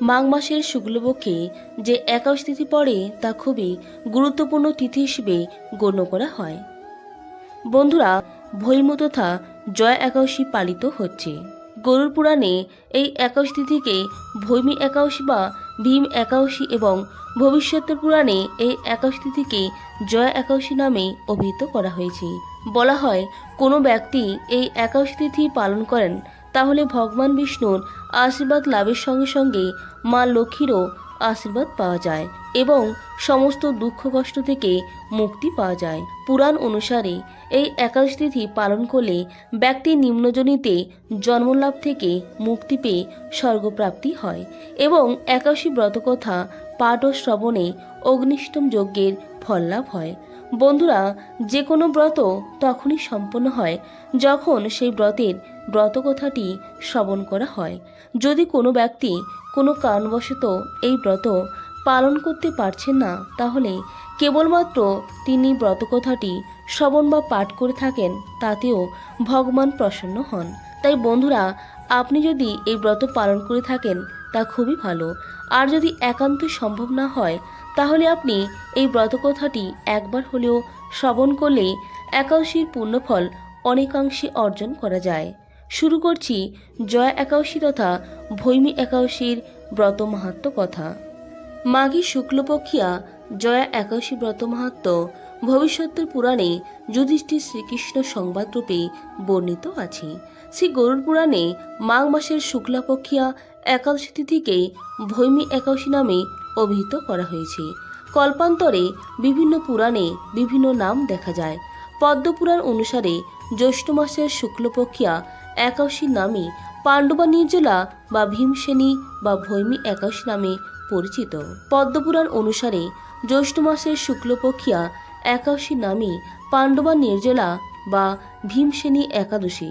মাঘ মাসের শুক্লপক্ষে যে একাদশ তিথি পড়ে তা খুবই গুরুত্বপূর্ণ তিথি হিসেবে গণ্য করা হয়। বন্ধুরা, ভৈম তথা জয় একাদশী পালিত হচ্ছে। গরুর পুরাণে এই একাদশ তিথিকে ভৈমী একাশী বা ভীম একাদশী এবং ভবিষ্যতের পুরাণে এই একাদশ তিথিকে জয় একাদশী নামে অভিহিত করা হয়েছে। বলা হয়, কোনো ব্যক্তি এই একাদশ তিথি পালন করেন তাহলে ভগবান বিষ্ণুর আশীর্বাদ লাভের সঙ্গে সঙ্গে মা লক্ষ্মীরও আশীর্বাদ পাওয়া যায় এবং সমস্ত দুঃখ কষ্ট থেকে মুক্তি পাওয়া যায়। পুরাণ অনুসারে এই একাদশ তিথি পালন করলে ব্যক্তি নিম্নজনিতে জন্মলাভ থেকে মুক্তি পেয়ে স্বর্গপ্রাপ্তি হয় এবং একাশী ব্রতকথা পাঠ ও শ্রবণে অগ্নিষ্টম যজ্ঞের ফল লাভ হয়। বন্ধুরা, যে কোনো ব্রত তখনই সম্পন্ন হয়, যখন সেই ব্রতের ব্রত কথাটি শ্রবণ করা হয়। যদি কোনো ব্যক্তি কোনো কারণবশত এই ব্রত পালন করতে পারছেন না, তাহলে কেবলমাত্র তিনি ব্রতকথাটি শ্রবণ বা পাঠ করে থাকেন, তাতেও ভগবান প্রসন্ন হন। তাই বন্ধুরা, আপনি যদি এই ব্রত পালন করে থাকেন তা খুবই ভালো। আর যদি একান্ত সম্ভব না হয়, তাহলে আপনি এই ব্রতকথাটি একবার হলেও শ্রবণ করলে একাদশীর পূর্ণফল অনেকাংশে অর্জন করা যায়। শুরু করছি জয় একাদশী তথা ভৈমী একাদশীর ব্রত মাহাত্ম কথা। মাঘী শুক্লপক্ষিয়া জয়া একাদশী ব্রত মাহাত্ম ভবিষ্যতের পুরাণে যুধিষ্ঠির শ্রীকৃষ্ণ সংবাদরূপে বর্ণিত আছে। শ্রী গরুর পুরাণে মাঘ মাসের শুক্লাপক্ষিয়া একাদশী তিথিকে ভৈমী একাদশী নামে অভিহিত করা হয়েছে। কল্পান্তরে বিভিন্ন পুরাণে বিভিন্ন নাম দেখা যায়। পদ্মপুরাণ অনুসারে জ্যৈষ্ঠ মাসের শুক্লপক্ষিয়া একাদশী নামে পাণ্ডবা নির্জলা বা ভীমসেনী বা ভৈমী একাদশী নামে পরিচিত। পদ্মপুরাণ অনুসারে জ্যৈষ্ঠ মাসের শুক্লপক্ষিয়া একাদশী নামে পাণ্ডবা নির্জলা বা ভীমসেনী একাদশী।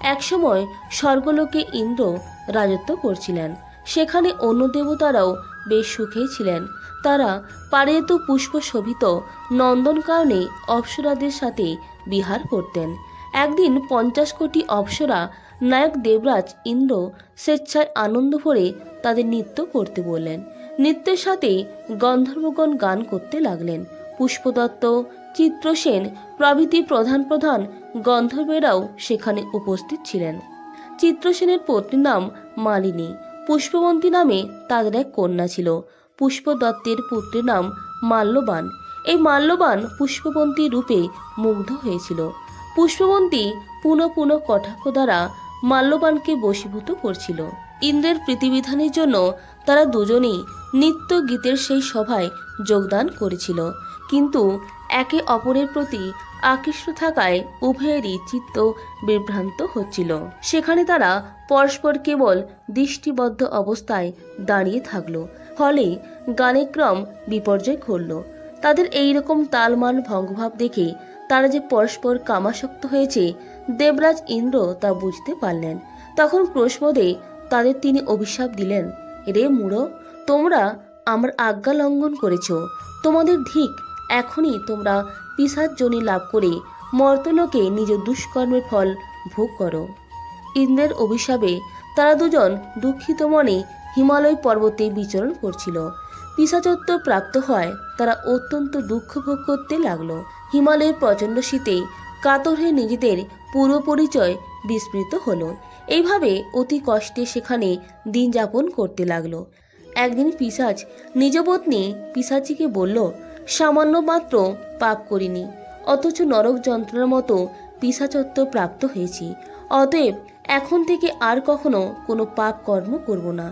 একসময় স্বর্গলোকে ইন্দ্র রাজত্ব করছিলেন। সেখানে অন্য দেবতারাও বেশ সুখেই ছিলেন। তারা পারেত পুষ্প শোভিত নন্দনকাননে অপ্সরাদের সাথে বিহার করতেন। একদিন পঞ্চাশ কোটি অপ্সরা নায়ক দেবরাজ ইন্দ্র স্বেচ্ছায় আনন্দ ভরে তাদের নৃত্য করতে বললেন। নৃত্যের সাথে গন্ধর্বগণ গান করতে লাগলেন। পুষ্পদত্ত চিত্রসেন, প্রভৃতি প্রধান প্রধান গন্ধর্বেরাও সেখানে উপস্থিত ছিলেন। চিত্রসেনের পত্নীর নাম মালিনী। পুষ্পবন্তী নামে তাদের এক কন্যা ছিল। পুষ্পদত্তের পুত্রের নাম মাল্যবান। এই মাল্যবান পুষ্পবন্তী রূপে মুগ্ধ হয়েছিল। পুষ্পবন্তী পুনঃ পুনঃ কটাক্ষ দ্বারা মাল্যবানকে বশীভূত করছিল। ইন্দ্রের প্রীতিবিধানের জন্য তারা দুজনেই নিত্য গীতের সেই সভায় যোগদান করেছিল। কিন্তু একে অপরের প্রতি আকৃষ্ট থাকায় উভয়েরই চিত্ত বিভ্রান্ত হচ্ছিল। সেখানে তারা পরস্পর কেবল দৃষ্টিবদ্ধ অবস্থায় দাঁড়িয়ে থাকল। ফলে গানে ক্রম বিপর্যয় ঘটল। তাদের এইরকম তালমান ভঙ্গভাব দেখে তারা যে পরস্পর কামাসক্ত হয়েছে, দেবরাজ ইন্দ্র তা বুঝতে পারলেন। তখন ক্রোশমদে তাদের তিনি অভিশাপ দিলেন, রে মূঢ় তোমরা আমার আজ্ঞা লঙ্ঘন করেছ। তোমাদের ধিক এখনই তোমরা পিসার জনি লাভ করে মর্তলোকে নিজ দুষ্কর্মের ফল ভোগ করো। ইন্দ্রের অভিশাপে তারা দুজন দুঃখিত মনে হিমালয় পর্বতে বিচরণ করছিল। পিসাচত্ব প্রাপ্ত হয়, তারা অত্যন্ত দুঃখ ভোগ করতে লাগল। হিমালয়ের প্রচণ্ড শীতে কাতর হয়ে নিজেদের পূর্ব পরিচয় বিস্মৃত হলো। এইভাবে অতি কষ্টে সেখানে দিন যাপন করতে লাগল। একদিন পিসাচ নিজ পত্নী পিসাচিকে বলল সামান্য মাত্র পাপ করিনি, অথচ নরক যন্ত্রণার মতো পিসাচত্ব প্রাপ্ত হয়েছি। অতএব এখন থেকে আর কখনো কোনো পাপ কর্ম করব না।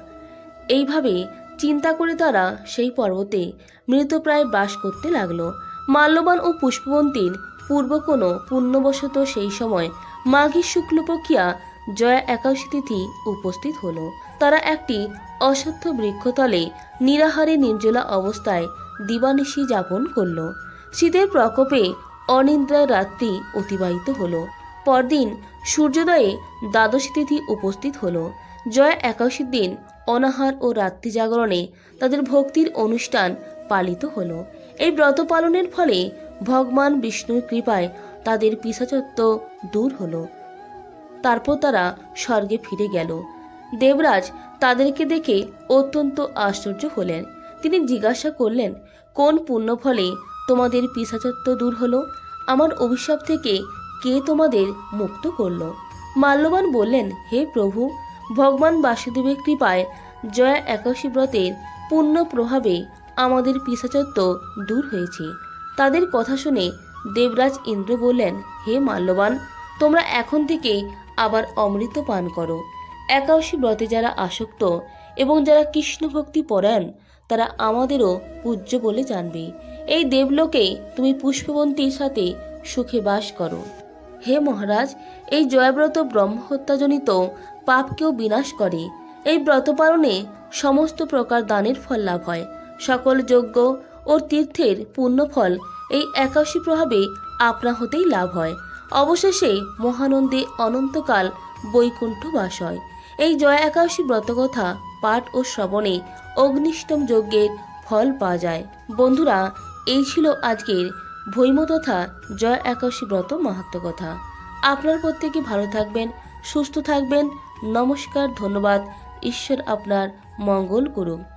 এইভাবে চিন্তা করে তারা সেই পর্বতে মৃতপ্রায় বাস করতে লাগল। মাল্যবান ও পুষ্পবন্তীর পূর্ব কোনো পুণ্যবশত সেই সময় মাঘী শুক্লপক্ষিয়া জয়া একাদশী তিথি উপস্থিত হলো। তারা একটি অসত্য বৃক্ষতলে নিরাহারে নির্জলা অবস্থায় দিবানিশি যাপন করল। শীতের প্রকোপে অনিদ্রায় রাত্রি অতিবাহিত হলো। পরদিন সূর্যোদয়ে দ্বাদশী তিথি উপস্থিত হলো। জয়া একাদশীর দিন অনাহার ও রাত্রি জাগরণে তাদের ভক্তির অনুষ্ঠান পালিত হলো। এই ব্রত পালনের ফলে ভগবান বিষ্ণুর কৃপায় তাদের পিসাচত্ব দূর হলো। তারপর তারা স্বর্গে ফিরে গেল। দেবরাজ তাদেরকে দেখে অত্যন্ত আশ্চর্য হলেন। তিনি জিজ্ঞাসা করলেন, কোন পুণ্য ফলে তোমাদের পিসাচত্ব দূর হলো? আমার অভিশাপ থেকে কে তোমাদের মুক্ত করল? মাল্যবান বললেন, হে প্রভু, ভগবান বাসুদেবের কৃপায় জয়া একাশী ব্রতের পুণ্য প্রভাবে আমাদের পিসাচত্ব দূর হয়েছে। তাদের কথা শুনে দেবরাজ ইন্দ্র বললেন, হে মাল্যবান, তোমরা এখন থেকে আবার অমৃত পান করো। একাদশী ব্রতে যারা আসক্ত এবং যারা কৃষ্ণ ভক্তি পরায়ণ তারা আমাদেরও পূজ্য বলে জানবে। এই দেবলোকে তুমি পুষ্পবন্তীর সাথে সুখে বাস করো। হে মহারাজ, এই জয়ব্রত ব্রহ্মহত্যাজনিত পাপকেও বিনাশ করে। এই ব্রত পালনে সমস্ত প্রকার দানের ফল লাভ হয়। সকল যজ্ঞ ও তীর্থের পুণ্যফল এই একাশী প্রভাবে আপনা হতেই লাভ হয়। অবশেষে মহানন্দে অনন্তকাল বৈকুণ্ঠ বাস হয়। এই জয় একাদশী ব্রতকথা পাঠ ও শ্রবণে অগ্নিষ্টম যজ্ঞের ফল পাওয়া যায়। বন্ধুরা, এই ছিল আজকের ভৈম তথা জয় একাশী ব্রত মাহাত্ম কথা। আপনার প্রত্যেকে ভালো থাকবেন, সুস্থ থাকবেন। নমস্কার, ধন্যবাদ। ঈশ্বর আপনার মঙ্গল করুন।